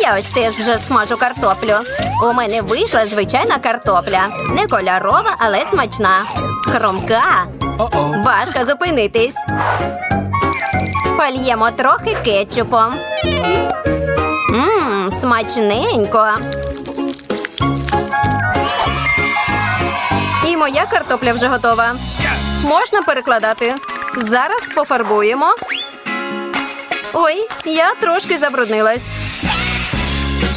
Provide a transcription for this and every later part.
Я ось теж вже смажу картоплю. У мене вийшла звичайна картопля. Не кольорова, але смачна. Хромка. Важко зупинитись. Польємо трохи кетчупом. Мм, смачненько. І моя картопля вже готова. Можна перекладати. Зараз пофарбуємо. Ой, я трошки забруднилась.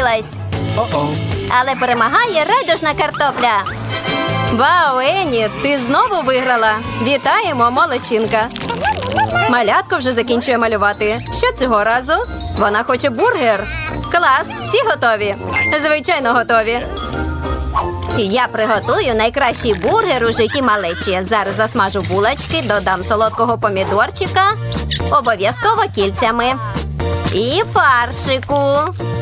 об'їлась. Але перемагає райдужна картопля. Вау, Ені, ти знову виграла. Вітаємо, молодчинка. Малятко вже закінчує малювати. Що цього разу? Вона хоче бургер. Клас, всі готові? Звичайно, готові. Я приготую найкращий бургер у житті малечі. Зараз засмажу булочки, додам солодкого помідорчика, обов'язково кільцями. І фаршику.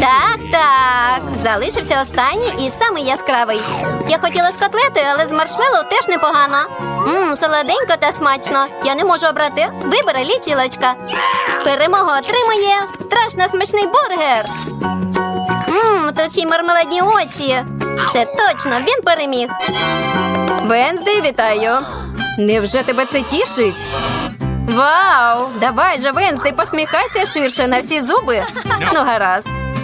Так, так. Залишився останній і самий яскравий. Я хотіла з котлети, але з маршмеллоу теж непогано. Мм, солоденько та смачно. Я не можу обрати. Вибери лічилочка. Перемогу отримує страшно смачний бургер. Мм, тут мармеладні очі. Це точно він переміг. Венздей, вітаю. Невже тебе це тішить? Вау! Давай же, Венсти, посміхайся ширше на всі зуби. Ну, гаразд.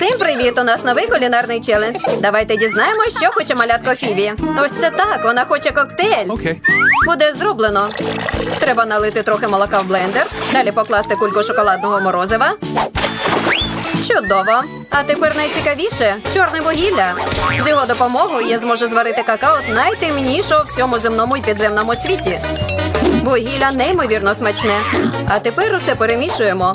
Всім привіт! У нас новий кулінарний челендж. Давайте дізнаємось, що хоче малятко Фібі. Ось це так, вона хоче коктейль. Okay. Буде зроблено. Треба налити трохи молока в блендер, далі покласти кульку шоколадного морозива. Чудово! А тепер найцікавіше чорне вугілля. З його допомогою я зможу зварити какао найтемнішого в всьому земному і підземному світі. Вугілля неймовірно смачне. А тепер усе перемішуємо.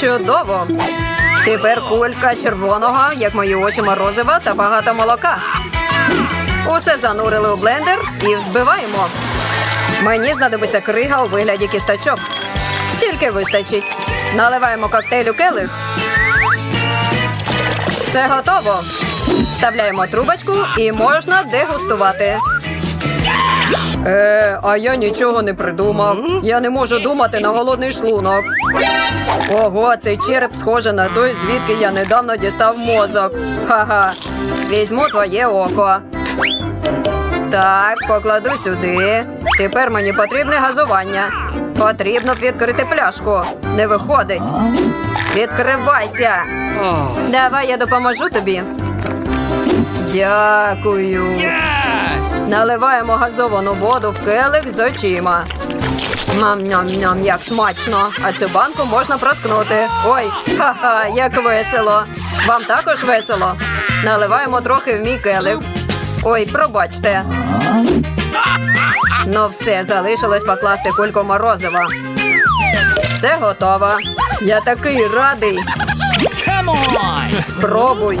Чудово. Тепер кулька червоного, як мої очі морозива та багато молока. Усе занурили у блендер і взбиваємо. Мені знадобиться крига у вигляді кісточок. Стільки вистачить. Наливаємо коктейль у келих. Все готово. Вставляємо трубочку і можна дегустувати. Е, а я нічого не придумав. Я не можу думати на голодний шлунок. Ого, цей череп схоже на той, звідки я недавно дістав мозок. Ха-ха. Візьму твоє око. Так, покладу сюди. Тепер мені потрібне газування. Потрібно відкрити пляшку. Не виходить. Відкривайся. Давай я допоможу тобі. Дякую. Наливаємо газовану воду в келих з очима. Мам-ням-ням, як смачно. А цю банку можна проткнути. Ой, ха-ха, як весело. Вам також весело. Наливаємо трохи в мій келих. Ой, пробачте. Ну все, залишилось покласти кульку морозива. Все готово. Я такий радий. Спробуй.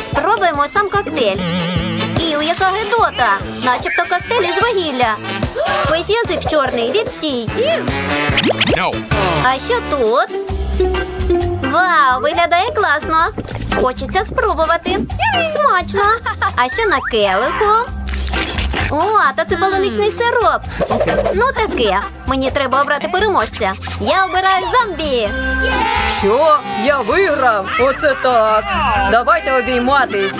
Спробуємо сам коктейль. Іу, яка гидота! Начебто коктейль із вугілля. Весь язик чорний, відстій. No. А що тут? Вау, виглядає класно. Хочеться спробувати. Смачно. А що на келиху? О, та це полуничний сироп. Ну таке. Мені треба обрати переможця. Я обираю зомбі. Що? Я виграв? Оце так. Давайте обійматись.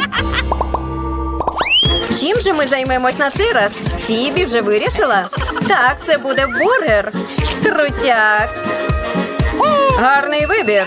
Чим же ми займемось на цей раз? Фібі вже вирішила? Так, це буде бургер. Крутяк. Гарний вибір.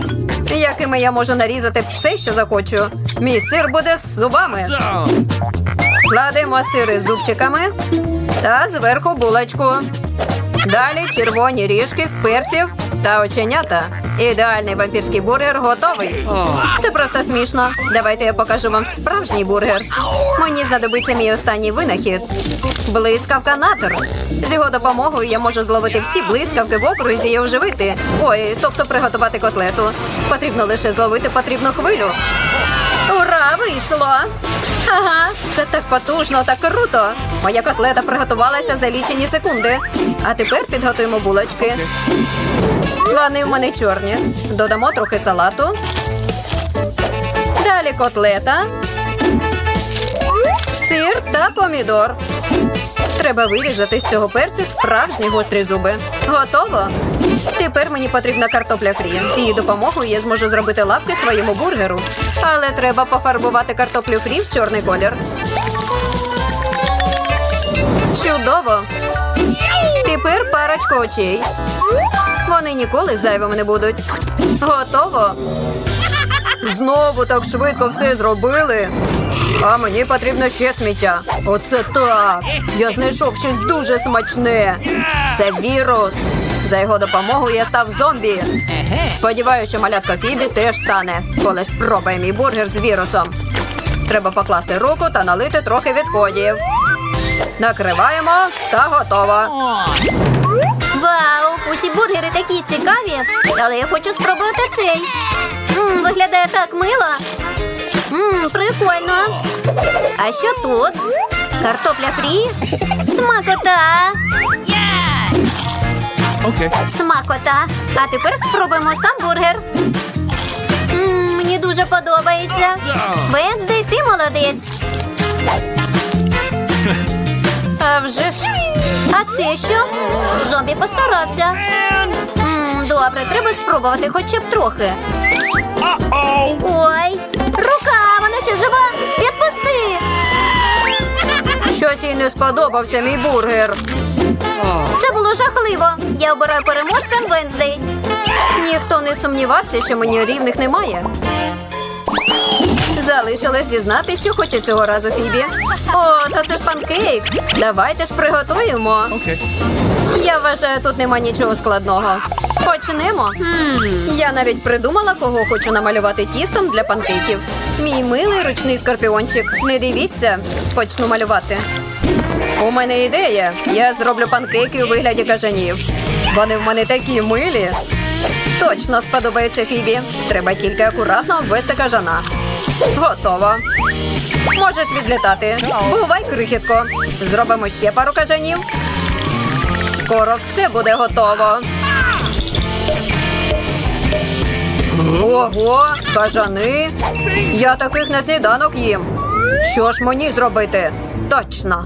Якими я можу нарізати все, що захочу. Мій сир буде з зубами. Кладемо сири з зубчиками та зверху булочку. Далі червоні ріжки з перців та оченята. Ідеальний вампірський бургер готовий. Це просто смішно. Давайте я покажу вам справжній бургер. Мені знадобиться мій останній винахід. Блискавка натер. З його допомогою я можу зловити всі блискавки в окрузі і оживити. Ой, тобто приготувати котлету. Потрібно лише зловити потрібну хвилю. Ура, вийшло! Ага, це так потужно, так круто. Моя котлета приготувалася за лічені секунди. А тепер підготуємо булочки. Вони в мене чорні. Додамо трохи салату. Далі котлета, сир та помідор. Треба вирізати з цього перцю справжні гострі зуби. Готово. Тепер мені потрібна картопля фрі. З її допомогою я зможу зробити лапки своєму бургеру. Але треба пофарбувати картоплю фрі в чорний колір. Чудово! Тепер парочку очей. Вони ніколи зайвими не будуть. Готово. Знову так швидко все зробили. А мені потрібно ще сміття. Оце так. Я знайшов щось дуже смачне. Це вірус. За його допомогою я став зомбі. Сподіваюся, що малятка Фібі теж стане, коли спробує мій бургер з вірусом. Треба покласти руку та налити трохи відходів. Накриваємо та готово. Вау! Усі бургери такі цікаві, але я хочу спробувати цей. Мм, виглядає так мило. Мм, прикольно. А що тут? Картопля фрі? Смакота! Okay. Смакота. А тепер спробуємо сам бургер. Мм, мені дуже подобається. Венздей, ти молодець. А вже ж. А це що? Зомбі постарався. Мм, добре, треба спробувати хоча б трохи. Ой, рука, вона ще жива. Щось їй не сподобався мій бургер. Це було жахливо. Я обираю переможцем Венздей. Ніхто не сумнівався, що мені рівних немає. Залишилось дізнати, що хоче цього разу Фібі. О, та це ж панкейк. Давайте ж приготуємо. Okay. Я вважаю, тут нема нічого складного. Почнемо. Я навіть придумала, кого хочу намалювати тістом для панкейків. Мій милий ручний скорпіончик. Не дивіться, почну малювати. У мене ідея. Я зроблю панкейки у вигляді кажанів. Вони в мене такі милі. Точно сподобається Фібі. Треба тільки акуратно обвести кажана. Готово. Можеш відлітати. Бувай, крихітко. Зробимо ще пару кажанів. Скоро все буде готово. Ого, кажани. Я таких на сніданок їм. Що ж мені зробити? Точно.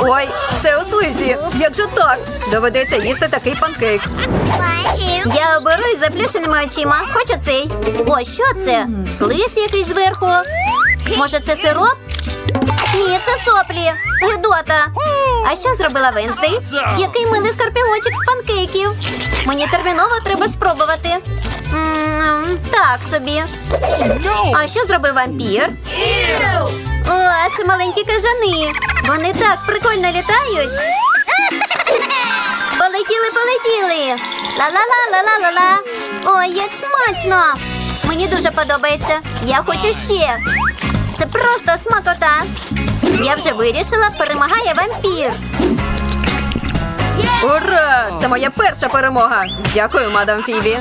Ой, все у слизі. Як же так? Доведеться їсти такий панкейк. Я оберусь з заплющеними очима. Хочу цей. О, що це? Слиз якийсь зверху. Може, це сироп? Ні, це соплі. Гидота. А що зробила Венздей? Який милий скорпіончик з панкейків. Мені терміново треба спробувати. М, так собі. А що зробив вампір? О, це маленькі кажани. Вони так прикольно літають. Полетіли, полетіли. Ла-ла-ла-ла-ла-ла-ла. Ой, як смачно. Мені дуже подобається. Я хочу ще. Це просто смакота. Я вже вирішила, перемагає вампір. Ура! Це моя перша перемога. Дякую, мадам Фібі.